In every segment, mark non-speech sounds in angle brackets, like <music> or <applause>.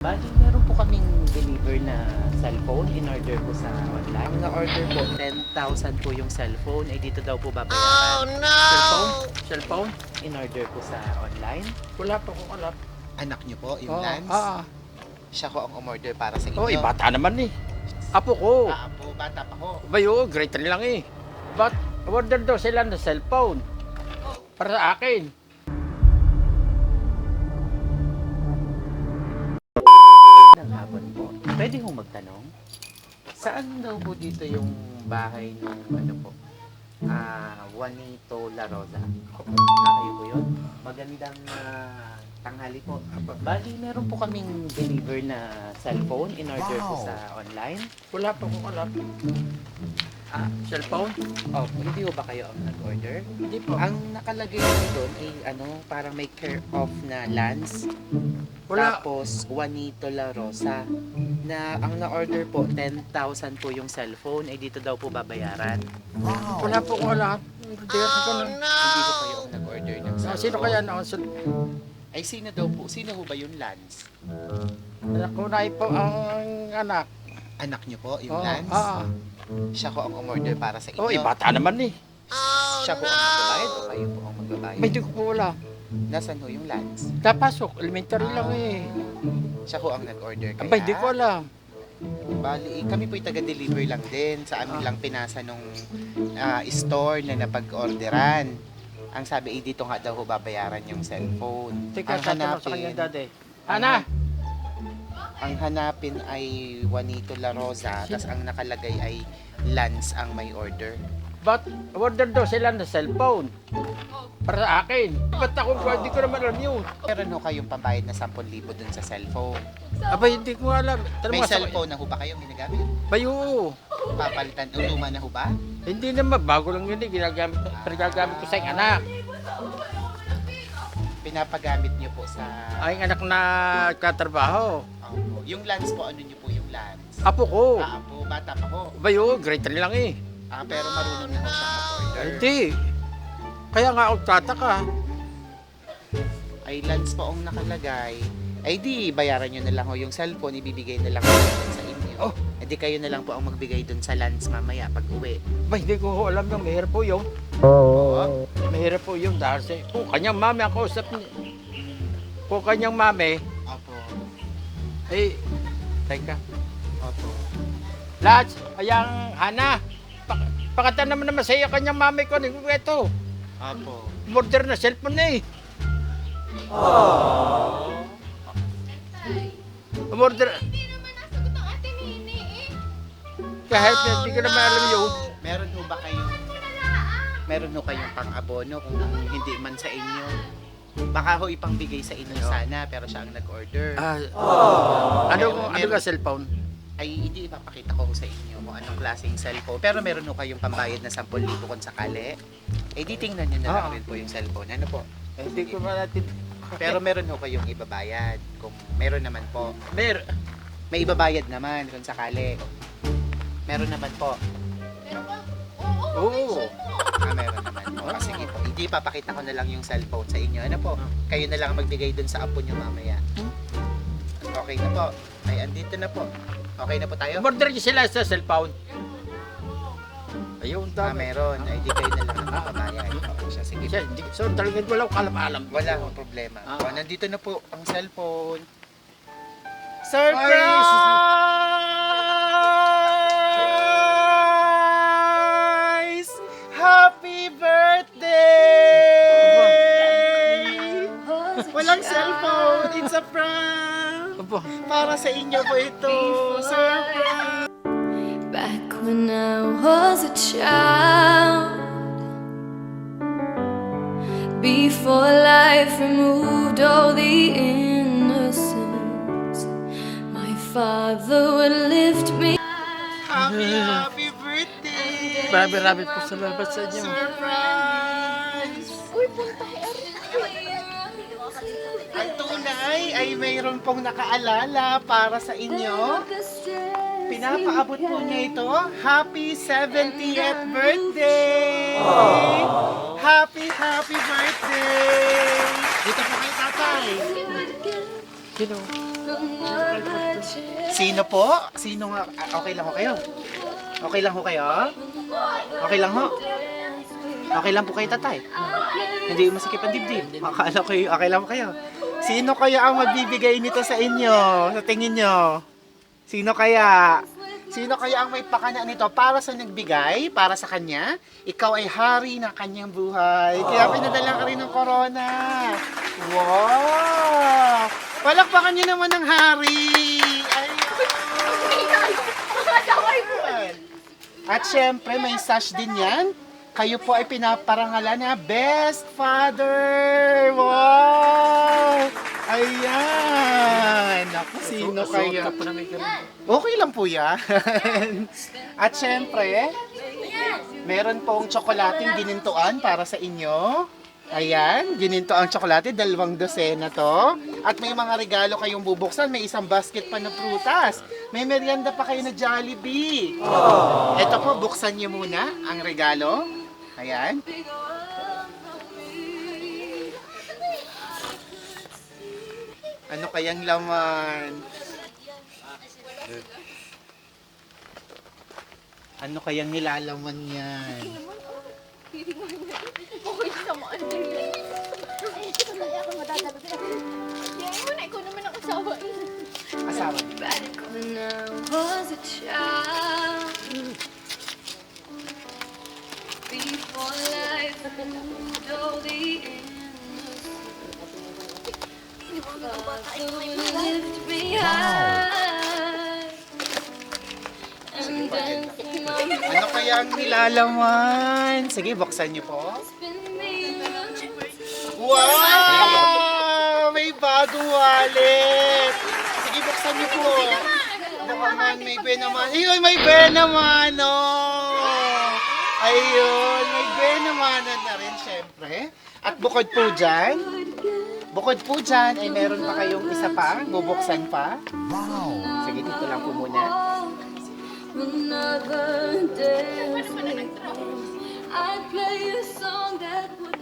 Bali, meron po kaming deliver na cellphone in order po sa online. Ang na-order po, 10,000 po yung cellphone. Ay dito daw po babayaran. Oh no! Cellphone? Cellphone? In order po sa online. Wala pa akong alam. Anak niyo po, yung Oo, Lance. ah, Siya ko ang umorder para sa inyo. oh, eh, bata naman eh. Apo ko. Ah, po, bata pa ko. Bayo, grade 3 lang eh. But, order daw sila ng cellphone. Para sa akin. Pwede hong magtanong? Saan daw po dito yung bahay ng ano po? Ah, Juanito La Rosa. Ah, kayo po yun? Magandang ah, tanghali po. Bali, meron po kaming deliver na cellphone in order po Wow. sa online. Wala pa akong alam. Ah, Cellphone? oh, hindi po ba kayo ang nag-order? Hindi po. Ang nakalagay po doon ay ano, parang may care of na Lance. Wala. Tapos Juanito La Rosa na ang na-order po 10,000 po yung cellphone ay dito daw po babayaran. Wow. Wala po akong alam. Hindi ko na. Hindi po kayo ang nag-order ng Ah, cellphone. sino kaya na. Ay sino daw po? Sino ho ba yung Lance? Anak ko na po ang anak. Anak niyo po, yung Oo, Lance. ah. Siya ko ang umorder para sa inyo. Oh, eh, bata naman eh. Siya ko ang magbabayad o kayo po ang magbabayad? May hindi ko po wala. Nasaan ho yung Lance? Napasok, elementary lang eh. Siya ko ang nag-order kaya. Aba, hindi ko alam. Bali, kami po'y taga-deliver lang din. Sa amin Ah. lang pinasa nung ah, store na napag-orderan. Ang sabi, eh, dito nga daw ho babayaran yung cellphone. Teka, ang tatanong sa kanya hanapin, dati. Ana! Ang hanapin ay Juanito La Rosa, tapos ang nakalagay ay Lance ang may order. But, order daw sila ng cellphone. Para sa akin. Ba't ako, hindi ko naman alam yun. Meron ho kayong pambayad na 10,000 dun sa cellphone. Aba, hindi ko alam. Tanong May nga sa- cellphone na ho ba kayo ginagamit? Bayo. Papalitan, o luma na ho ba? Hindi naman, bago lang yun eh. Ginagamit, pinagamit ko sa aking anak. Pinapagamit niyo po sa... Ay, anak na katrabaho. Opo. Yung Lance po, ano niyo po yung Lance? Apo ko. Ah, po, bata pa ho. Bayo, grade 3 lang eh. Ah, pero marunong na ho siyang mag-order. Hindi. Kaya nga ako tataka. Ay, Lance po ang nakalagay. Ay di, bayaran nyo na lang ho yung cellphone, ibibigay na lang ho sa inyo. Oh. Eh di kayo na lang po ang magbigay dun sa Lance mamaya pag uwi. Ba, hindi ko ho alam yung mahirap po yun. Oo. Mahirap po yun dahil sa... Kung kanyang mami ang kausap niya. Kung kanyang mami, Opo. eh... Teka. Opo. Lads, ayang Hana. Pak pakata naman naman sa iyo kanyang mami ko. Ito. Opo. Order na cellphone na eh. Umorder. Hindi naman nasagot ang ate Nini eh. Kahit hindi ko naman alam yun. Meron ho ba kayong meron ho kayong pang-abono kung hindi man sa inyo? Baka ho ipangbigay sa inyo sana pero siya ang nag-order. Ah, ano, Meron- ano ka cellphone? Ay hindi ipapakita ko sa inyo kung anong klaseng cellphone. Pero meron ho kayong pambayad na 10,000 kung sakali. Eh di tingnan nyo na lang Ah. rin po yung cellphone. Ano po? Eh, hindi ko man natin... Pero meron ho kayong ibabayad. Kung meron naman po. Mer, May ibabayad naman kung sakali. Meron naman po. Pero ba? Oo. Oo. Ah, meron naman po. Ah, sige po. Hindi papakita ko na lang yung cellphone sa inyo. Ano po? Kayo na lang ang magbigay dun sa apo nyo mamaya. Okay na po. Ay, andito na po. Okay na po tayo? umorder niyo sila sa cellphone. Ayun, Ah, dami. meron. Ay, di kayo na lang ang magbabayad. Okay siya. Sige po. Siya, hindi, so talagang wala akong alam-alam. Wala akong problema. Ah. Oh, nandito na po ang cellphone. Surprise! Prank. Aba, Para sa inyo po ito. Surprise! Back when I was a child, before life removed all the innocence, my father would lift me. Happy, happy birthday! marami-rami po salamat sa inyo. Surprise! Uy, punta. Ang tunay ay mayroon pong nakaalala para sa inyo. Pinapaabot po niya ito. Happy 70th birthday! Happy, happy birthday! Dito po kayo tatay. Sino? Sino po? Sino nga? ah, Okay lang ho kayo? Okay lang ho kayo? Okay lang ho? Okay lang po kayo, tatay? Hindi masikip ang dibdib. Akala ko okay lang po kayo. Sino kaya ang magbibigay nito sa inyo? Sa tingin nyo? Sino kaya? Sino kaya ang may pakana nito para sa nagbigay, para sa kanya? Ikaw ay hari ng kanyang buhay. Kaya pinadala ka rin ng corona. Wow! Palakpakan niyo naman ng hari. Ayun. At syempre, may sash din yan. Kayo po ay pinaparangalan na Best Father! Wow! Ayan! Naku, sino kayo? Okay lang po yan. <laughs> At syempre, meron pong tsokolating ginintuan para sa inyo. Ayan, gininto ang tsokolate, dalawang dosena to. At may mga regalo kayong bubuksan, may isang basket pa na prutas. May merienda pa kayo na Jollibee. Ito po, buksan niyo muna ang regalo. Ayan. Ano kayang laman? Ano kayang nilalaman yan? Okay naman. Kaya ako matatagot. Yan mo na, ikaw asawa. Asawa niyo. When I was a child, before life moved all the Ano kayang nilalaman? Sige, buksan niyo po. Wow! May bagong wallet! Sige, buksan niyo po. Naman, may Ben naman. Ayun, may Ben naman, oh! Ayun, may Ben naman na rin, syempre. At bukod po dyan, bukod po dyan, ay meron pa kayong isa pa, bubuksan pa. Wow! Sige, dito lang po muna. Play a song that would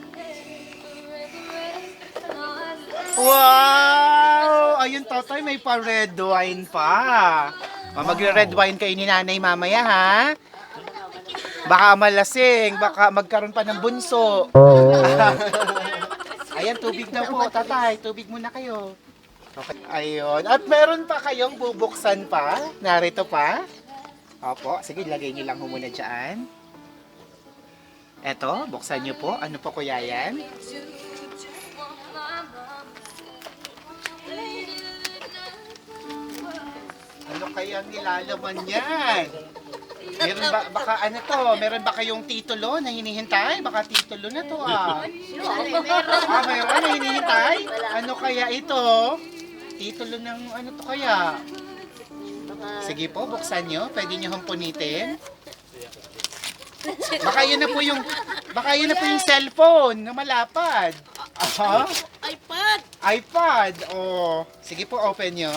Wow! Ayun, Totoy, may pa red wine pa. Ah, Magre-red wine kayo ni nanay mamaya, ha? Baka malasing, baka magkaroon pa ng bunso. <laughs> Ayan, tubig na po, tatay. Tubig muna kayo. Okay. Ayun. At meron pa kayong bubuksan pa. Narito pa. Opo. Sige, lagay niyo lang muna dyan. Eto, buksan niyo po. Ano po kuya yan? Ano kaya nilalaman yan? Meron ba, baka ano to, meron ba kayong titulo na hinihintay? Baka titulo na to ah. Ah, mayroon na hinihintay? Ano kaya ito? Titulo ng ano to kaya? Sige po, buksan nyo. Pwede nyo hampunitin. Baka yun na po yung, baka yun na po yung cellphone na malapad. Aha. iPad! iPad. Oh. Sige po, open nyo.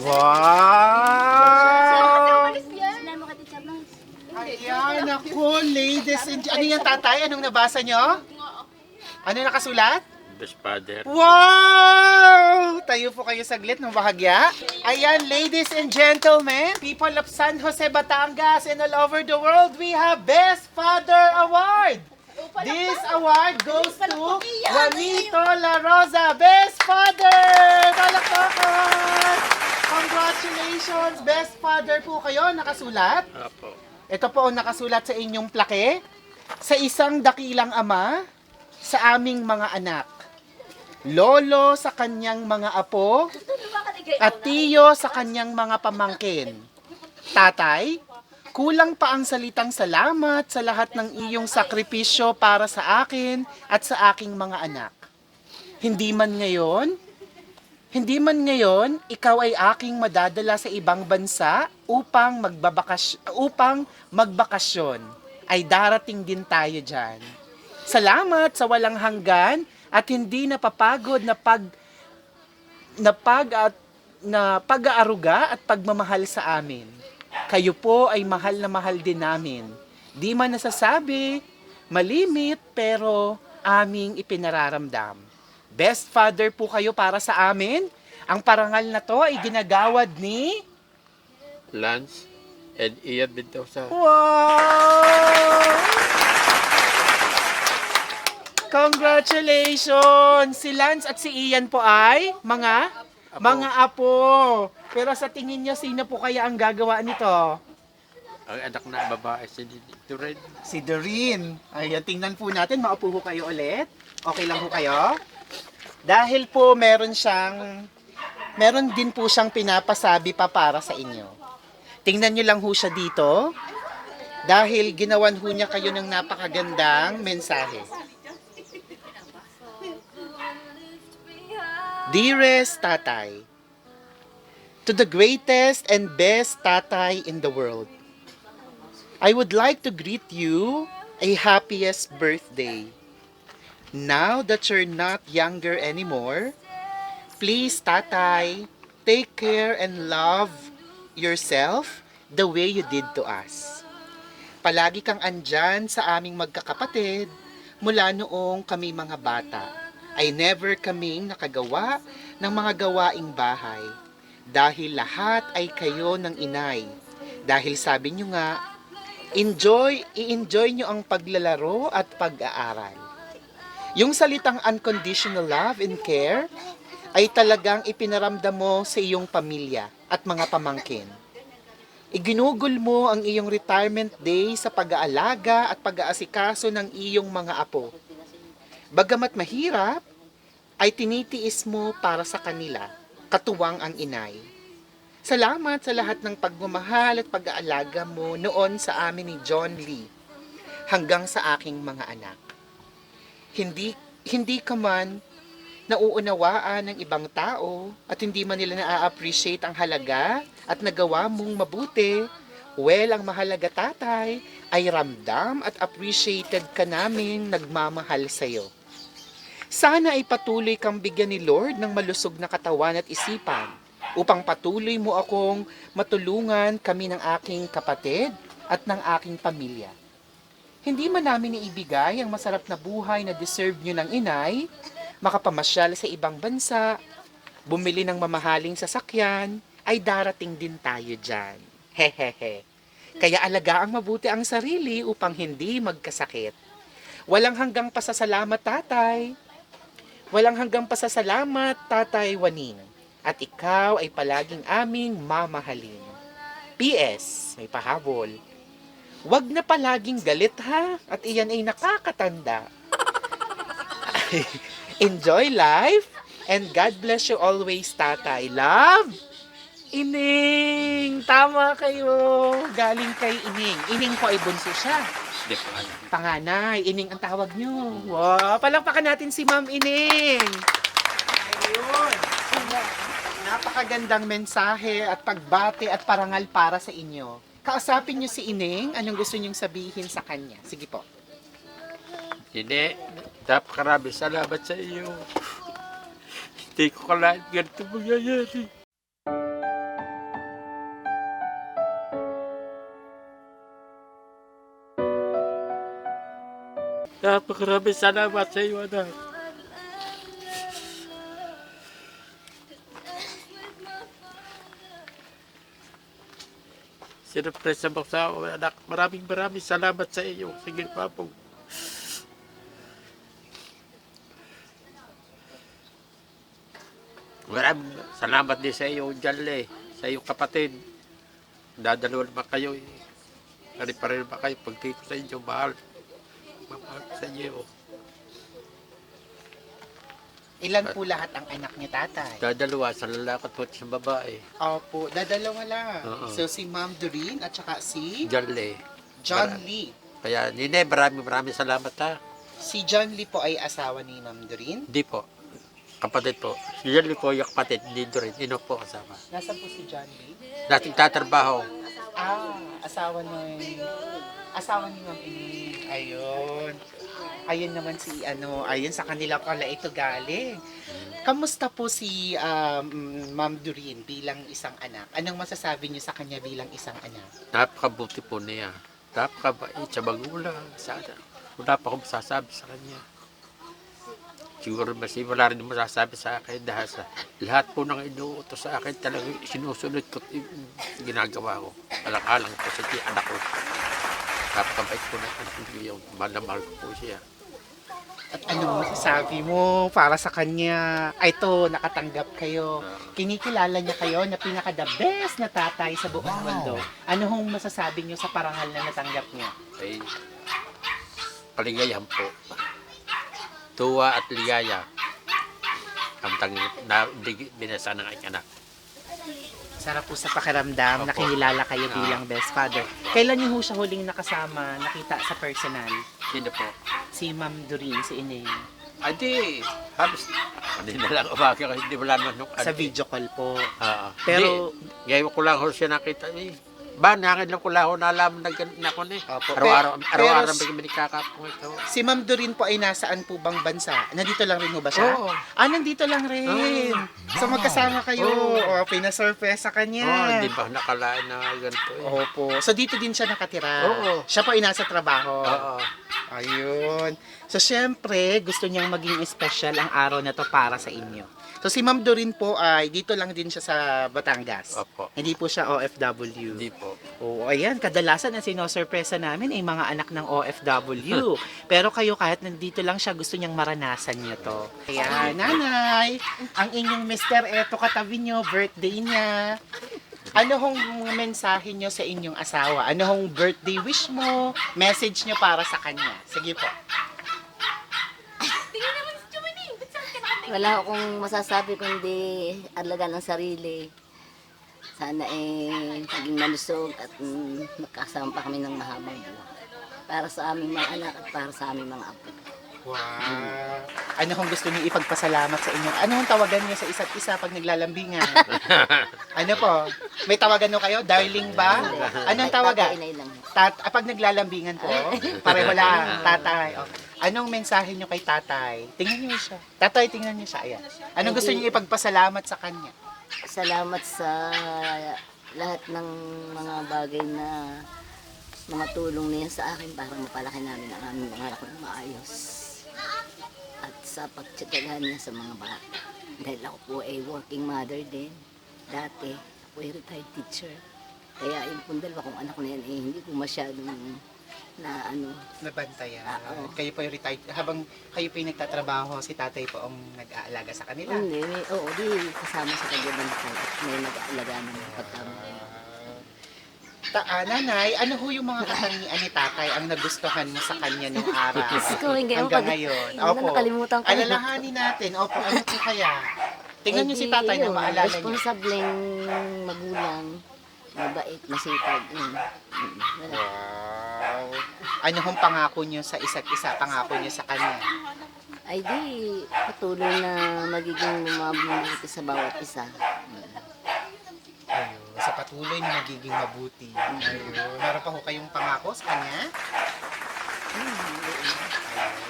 Wow! Ayan, ako, ladies and Ano yan, tatay? Anong nabasa nyo? Ano nakasulat? Best father. Wow! Tayo po kayo saglit ng bahagya. Ayan, ladies and gentlemen, people of San Jose, Batangas, and all over the world, we have Best Father Award. This award goes to Juanito La Rosa, Best Father! Palakpakan! Congratulations! Best Father po kayo, nakasulat. Apo. Ito po ang nakasulat sa inyong plake. Sa isang dakilang ama, sa aming mga anak. Lolo sa kanyang mga apo, at tiyo sa kanyang mga pamangkin. Tatay, kulang pa ang salitang salamat sa lahat ng iyong sakripisyo para sa akin at sa aking mga anak. Hindi man ngayon, hindi man ngayon, ikaw ay aking madadala sa ibang bansa upang magbabakas upang magbakasyon. Ay darating din tayo diyan. Salamat sa walang hanggan at hindi napapagod na pag na pag at na pag-aaruga at pagmamahal sa amin. Kayo po ay mahal na mahal din namin. Di man nasasabi, malimit, pero aming ipinararamdam. Best father po kayo para sa amin. Ang parangal na to ay ginagawad ni... Lance and Ian Mendoza. Wow! Congratulations! Si Lance at si Ian po ay mga mga apo. Pero sa tingin niyo sino po kaya ang gagawa nito? Ang anak na babae si Doreen. Si Doreen. Ayan, tingnan po natin. Maupo po kayo ulit. Okay lang po kayo? Dahil po meron siyang, meron din po siyang pinapasabi pa para sa inyo. Tingnan niyo lang ho siya dito. Dahil ginawan ho niya kayo ng napakagandang mensahe. Dearest Tatay, to the greatest and best Tatay in the world, I would like to greet you a happiest birthday. Now that you're not younger anymore, please, Tatay, take care and love yourself the way you did to us. Palagi kang andyan sa aming magkakapatid mula noong kami mga bata ay never kaming nakagawa ng mga gawaing bahay dahil lahat ay kayo ng inay. Dahil sabi nyo nga, enjoy, i-enjoy nyo ang paglalaro at pag-aaral. Yung salitang unconditional love and care ay talagang ipinaramdam mo sa iyong pamilya at mga pamangkin. Iginugol mo ang iyong retirement day sa pag-aalaga at pag-aasikaso ng iyong mga apo. Bagamat mahirap, ay tinitiis mo para sa kanila, katuwang ang inay. Salamat sa lahat ng pagmamahal at pag-aalaga mo noon sa amin ni John Lee hanggang sa aking mga anak. Hindi hindi ka man nauunawaan ng ibang tao at hindi man nila na-appreciate ang halaga at nagawa mong mabuti, well, ang mahalaga tatay ay ramdam at appreciated ka naming nagmamahal sa'yo. Sana ay patuloy kang bigyan ni Lord ng malusog na katawan at isipan upang patuloy mo akong matulungan kami ng aking kapatid at ng aking pamilya. Hindi man namin iibigay ang masarap na buhay na deserve nyo ng inay, makapamasyal sa ibang bansa, bumili ng mamahaling sasakyan, ay darating din tayo dyan. Hehehe. Kaya alagaang mabuti ang sarili upang hindi magkasakit. Walang hanggang pasasalamat, tatay. Walang hanggang pasasalamat, Tatay Waning. At ikaw ay palaging aming mamahalin. P.S. May pahabol. Huwag na palaging galit ha, at iyan ay nakakatanda. <laughs> Enjoy life, and God bless you always, Tatay. Love! Ining! Tama kayo! Galing kay Ining. Ining po ay bunso siya Hindi ko alam. panganay. Ining ang tawag nyo. Wow, palakpakan natin si Ma'am Ining. Ayun. Napakagandang mensahe at pagbate at parangal para sa inyo. Kausapin nyo si Ining. Anong gusto nyong sabihin sa kanya? Sige po. Hindi. Napakarami salamat sa iyo. Hindi ko kalahin ganito mangyayari. Napakarami salamat sa iyo, anak. Sinurpresa mo sa ako, anak. Maraming maraming salamat sa iyo. Sige, papong. Maraming salamat din sa iyo, Jalle. Sa iyong kapatid. Dadalawa naman kayo. Eh. Kani pa rin ba kayo pag dito sa inyo, mahal. Mahal ko sa iyo. Ilan po lahat ang anak niya, tatay? Dadalawa sa lalaki at sa babae. Opo, dadalawa lang. Oo. So, si Ma'am Doreen at saka si Jalle. John Mara- Lee. Kaya, Nine, maraming maraming salamat ha. Si John Lee po ay asawa ni Ma'am Doreen. Hindi po. Kapatid po. Si Jalle po yung kapatid. Hindi rin. Ino po kasama. Nasaan po si John Lee? Dating tatrabaho. Ah, asawa ni asawa ni Ma'am. Ayun. Ayun naman si ano, ayun sa kanila pala ito galing. Kamusta po si um, Ma'am Doreen bilang isang anak? Anong masasabi niyo sa kanya bilang isang anak? Napakabuti po niya. napakabait sa magulang. Sana. Wala pa akong masasabi sa kanya. Siguro mas wala rin masasabi sa akin dahil sa lahat po ng inuutos sa akin talagang sinusunod ko yung ginagawa ko. Alang-alang ko sa tiyan anak ko. Napakabait po na ko yung mahal na mahal ko po siya. At ano masasabi mo para sa kanya? Ay, ito, nakatanggap kayo. Kinikilala niya kayo na pinaka the best na tatay sa buong mundo. Ano hong masasabi niyo sa parangal na natanggap niya? ay kaligayahan po. Tuwa at ligaya. Ang na binasa ng aking anak. Sarap po sa pakiramdam na Opo. kinilala kayo Ah. bilang best father. Kailan niyo ho siya huling nakasama, nakita sa personal? Sino po? Si Ma'am Doreen, si Ineng. Ay di, halos, hindi na lang umaga kasi hindi wala naman nung Sa video call po. Ah, Pero- Pero, ngayon ko lang ho siya nakita. Eh. Ba, nakin lang ko lang ho nalaman na ganun na ako na eh. Opo. Araw-araw, Pero- araw-araw pero- may nakakapong ito. Si Ma'am Doreen po ay nasaan po bang bansa? Nandito lang rin ho ba siya? Oo. Ah, nandito lang rin. So magkasama kayo. Oh, Oo. pinasurprise sa kanya. Oh, hindi ba nakalain na ganito eh. Opo. So dito din siya nakatira. Oo. Siya po ay nasa trabaho. Oo. Ayun. So syempre, gusto niyang maging special ang araw na to para sa inyo. So si Ma'am Doreen po ay dito lang din siya sa Batangas. Opo. Hindi po siya OFW. Hindi po. Oo, ayan, kadalasan ang sinosurpresa namin ay mga anak ng OFW. <laughs> Pero kayo kahit nandito lang siya, gusto niyang maranasan niyo to. Kaya, nanay, ang inyong mister, eto katabi niyo, birthday niya. Ano hong mensahe niyo sa inyong asawa? Ano hong birthday wish mo? Message niyo para sa kanya? Sige po. Tingnan naman si Chumaning. Ba't saan ka nakatingin? Wala akong masasabi kundi alaga ng sarili. Sana eh maging malusog at mm, magkasama pa kami ng mahabang buhay. Para sa aming mga anak at para sa aming mga apo. Wow. Ano hong gusto niyo ipagpasalamat sa inyo? Ano hong tawagan niyo sa isa't isa pag naglalambingan? <laughs> ano po? May tawagan niyo kayo? Darling ba? Anong Ay, tawagan? tatay-inay lang. Tat ah, pag naglalambingan po, <laughs> pareho lang, tatay. Oh. Anong mensahe niyo kay tatay? Tingnan niyo siya. Tatay, tingnan niyo siya. Ayan. Anong gusto niyo ipagpasalamat sa kanya? Salamat sa lahat ng mga bagay na mga tulong niya sa akin para mapalaki namin ang aming mga anak ng maayos. At sa pagtsatsaga niya sa mga bata. Dahil ako po ay working mother din. Dati, ako ay retired teacher. Kaya yung pong dalawa kong anak na yan, eh, hindi ko masyadong na ano, Nabantayan. Ah, oo. Kayo po yung retired. Habang kayo po yung nagtatrabaho, si tatay po ang nag-aalaga sa kanila. hindi, may, oo, di kasama sa kagabantay at may nag-aalaga ng pagkama. Ta ah, nanay, ano ho yung mga katangian ni tatay ang nagustuhan mo sa kanya nung araw? <laughs> Diyos ko, hindi ako Hanggang pag- ngayon. na nakalimutan ko. Alalahanin natin. Opo, ano po kaya? Tingnan niyo si tatay na maalala niyo. Responsableng magulang, mabait, masipag. Yun. Mm, Wala. Wow. Ano hong pangako niyo sa isa't isa? Pangako niyo sa kanya? Ay di, patuloy na magiging mabuti sa bawat isa. Ayun, sa patuloy na magiging mabuti. Ayun. Meron pa ho kayong pangako sa kanya?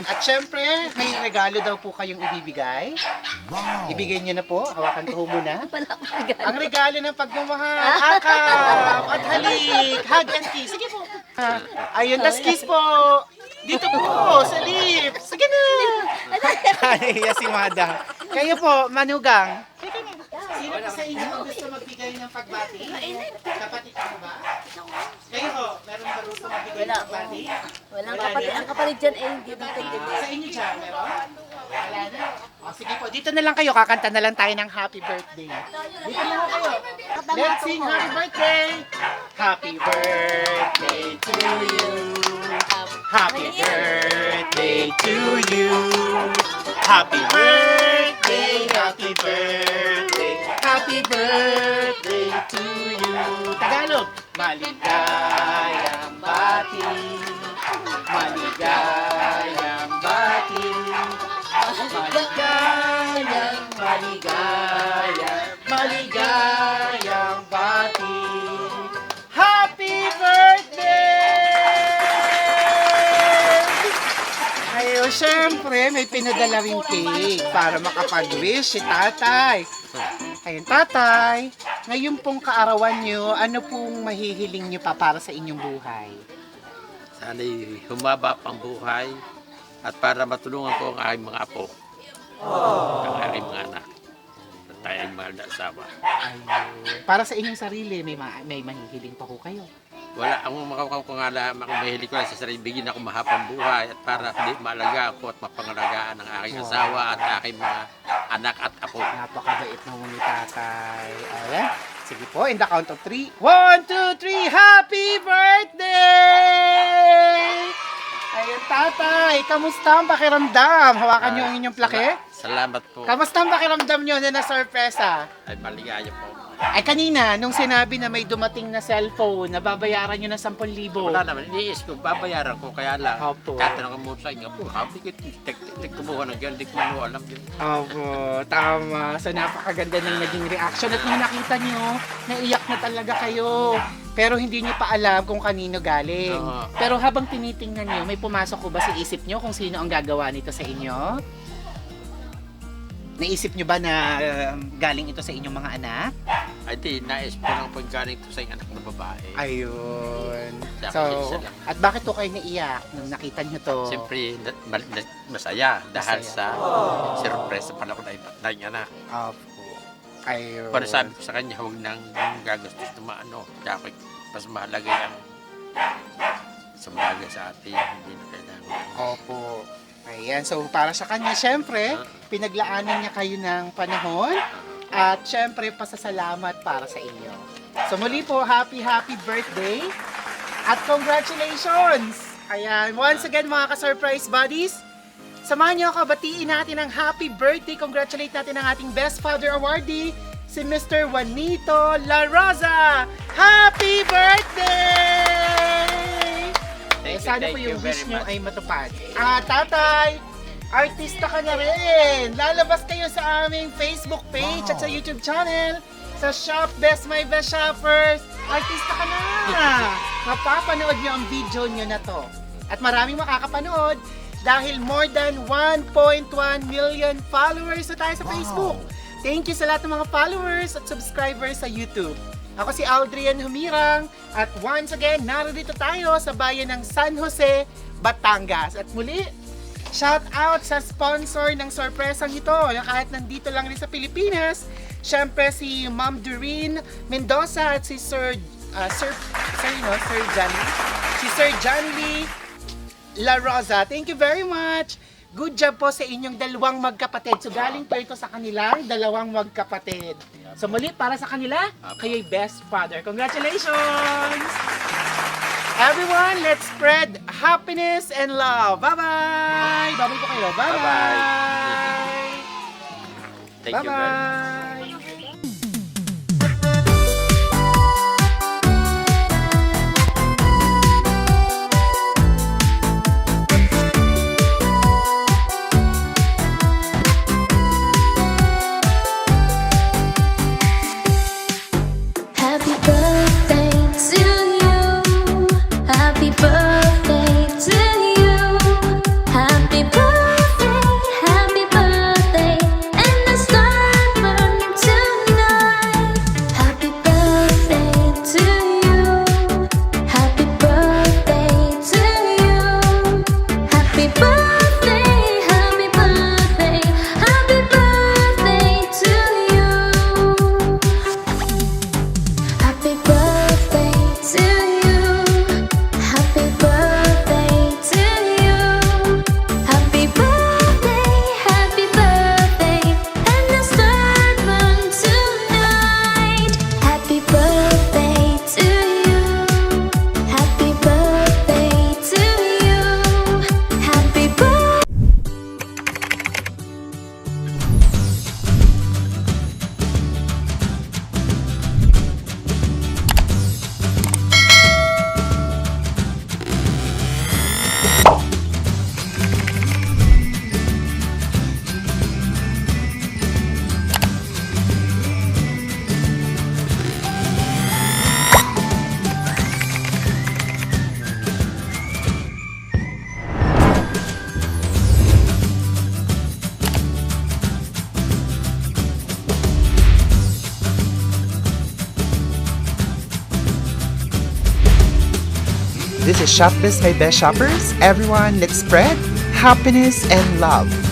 At syempre, may regalo daw po kayong ibibigay. Ibigay niyo na po. Hawakan ko ho muna. <laughs> Ang regalo ng pagmamahal, akap at halik, hug and kiss. Sige po. Ah, Ayun, tas kiss po. Dito po, sa lips. Sige na. Ay, si madam. Kayo po, manugang. Sino po sa inyo ang gusto magbigay ng pagbati? Kapatid mo ba? Kayo po, meron ba gusto magbigay ng pagbati? Walang Wala kapatid. Ang kapatid dyan ay hindi dito. Sa inyo dyan, meron? Wala na. O, sige po, dito na lang kayo. Kakanta na lang tayo ng happy birthday. Dito na lang kayo. Let's sing happy birthday. Happy birthday to you. Happy birthday to you. Happy birthday, happy birthday, happy birthday to you. Tagalog. Maligayang bati. Maligayang bati. Maligayang, maligayang, maligayang Ayo, syempre, may pinadala ring cake para makapag-wish si tatay. Ayun, tatay, ngayon pong kaarawan nyo, ano pong mahihiling nyo pa para sa inyong buhay? Sana'y humaba pang buhay at para matulungan ko ang aking mga apo. Ang aking mga anak. At tayo ay mahal na asawa. Ayun. Para sa inyong sarili, may, ma- may mahihiling pa ko kayo. Wala, ang makakaw ko nga lang, ang mahilig ko sa sarili, bigyan ako mahapang buhay at para hindi maalaga ako at mapangalagaan ng aking asawa at aking mga anak at apo. Napakabait na ni tatay. Ayan. Sige po, in the count of three. One, two, three. Happy birthday! Ayan, tatay. Kamusta ang pakiramdam? Hawakan niyo ang inyong plake. Salamat po. Kamusta ang pakiramdam niyo na na-sorpresa? Ay maligaya po. Ay, kanina, nung sinabi na may dumating na cellphone, nababayaran niyo ng 10,000. Wala naman, iniis ko, babayaran ko, kaya lang, Opo. tatanong mo sa inyo, po, habi ko, tek-tek kumuha ng ganyan, di ko man alam yun. Opo, tama. So, napakaganda ng naging reaction. At nung nakita nyo, naiyak na talaga kayo. Pero hindi nyo pa alam kung kanino galing. Oo. Pero habang tinitingnan nyo, may pumasok ko ba sa isip nyo kung sino ang gagawa nito sa inyo? Naisip nyo ba na um, galing ito sa inyong mga anak? Ay di, nais po ng paggaling to sa anak na babae. Ayun. Dapat So, at bakit to kayo naiyak nung nakita nyo to? Siyempre, na, ma- na- masaya dahil Masaya. sa surprise pala ko na iba na niya na. Opo. Ayun. Para sabi ko sa kanya, huwag nang gagastos na maano. Kaya ako, mas mahalaga yung sa bagay sa atin, hindi na kailangan. Opo. Ayan, so para sa kanya, syempre, pinaglaanan niya kayo ng panahon at syempre, pasasalamat para sa inyo. So muli po, happy, happy birthday at congratulations! Ayan, once again mga ka-surprise buddies, samahan niyo ako, batiin natin ang happy birthday, congratulate natin ang ating Best Father Awardee, si Mr. Juanito La Rosa! Happy birthday! Thank you, sana thank po you yung very wish nyo much. ay matupad. Ah, tatay! Artista ka na rin! Lalabas kayo sa aming Facebook page at sa YouTube channel sa Shop Best My Best Shoppers. Artista ka na! <laughs> Mapapanood nyo ang video nyo na to. At maraming makakapanood dahil more than 1.1 million followers na tayo sa Facebook. Thank you sa lahat ng mga followers at subscribers sa YouTube. Ako si Aldrian Humirang at once again, narito tayo sa bayan ng San Jose, Batangas. At muli, shout out sa sponsor ng sorpresang ito na kahit nandito lang rin sa Pilipinas. Siyempre si Ma'am Doreen Mendoza at si Sir, uh, Sir, Sir, no, Sir John. Si Sir John Lee La Rosa. Thank you very much. Good job po sa inyong dalawang magkapatid. So galing po ito sa kanilang dalawang magkapatid. So muli para sa kanila, kayo'y best father. Congratulations! Everyone, let's spread happiness and love. Bye-bye! Bye-bye po kayo. Bye-bye! Bye-bye. Thank you very much. Bye-bye! Shop This My Best Shoppers. Everyone, let's spread happiness and love.